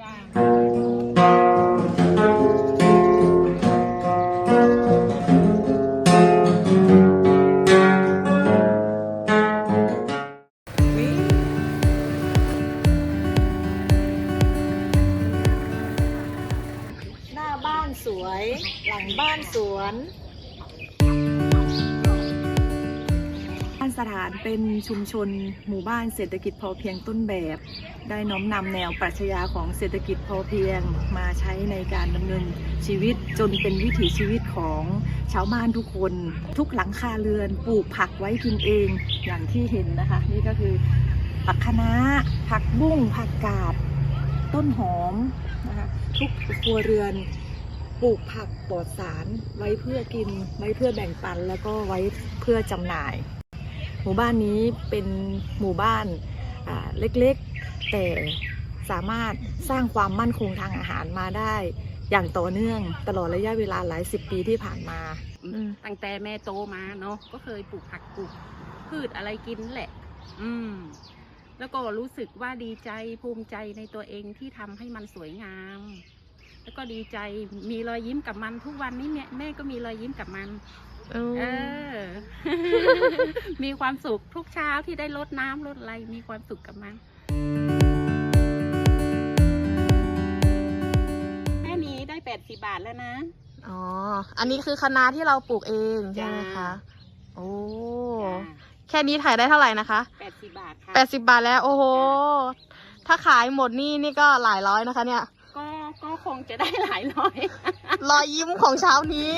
หน้าบ้านสวย หลังบ้านสวน สถานเป็นชุมชนหมู่บ้านเศรษฐกิจพอเพียงต้นแบบ ได้น้อมนำแนวปรัชญาของเศรษฐกิจพอเพียงมาใช้ในการดำเนินชีวิตจนเป็นวิถีชีวิตของชาวบ้านทุกคน ทุกหลังคาเรือนปลูกผักไว้กินเองอย่างที่เห็นนะคะ นี่ก็คือผักคะน้าผักบุ้งผักกาดต้นหอมนะคะทุกครัวเรือนปลูกผักปลอดสารไว้เพื่อกินไว้เพื่อแบ่งปันแล้วก็ไว้เพื่อจำหน่าย หมู่บ้านนี้เป็นหมู่บ้านอ่าเล็กๆ แต่สามารถสร้างความมั่นคงทางอาหารมาได้ อย่างต่อเนื่องตลอดระยะเวลาหลายสิบปีที่ผ่านมาอืมตั้งแต่แม่โตมาเนาะก็เคยปลูกผักปลูกพืชอะไรกินแหละ อืม แล้วก็รู้สึกว่าดีใจภูมิใจในตัวเองที่ทำให้มันสวยงาม แล้วก็ดีใจมีรอยยิ้มกับมันทุกวันนี้แม่แม่ก็มีรอยยิ้มกับมัน เออ มีความสุขทุกเช้าที่ได้รดน้ำรดอะไรมีความสุขกับมันแค่นี้ได้แปดสิบาทแล้วนะ อ๋อ อันนี้คือคะน้าที่เราปลูกเองใช่ไหมจ้าคะ โอ้จ้าแค่นี้ถ่ายได้เท่าไหร่นะคะแปดสิบาทค่ะแปดสิบบาทแล้ว โอ้โห ถ้าขายหมดนี่นี่ก็หลายร้อยนะคะเนี่ย ก็ ก็คงจะได้หลายร้อย รอยยิ้มของเช้านี้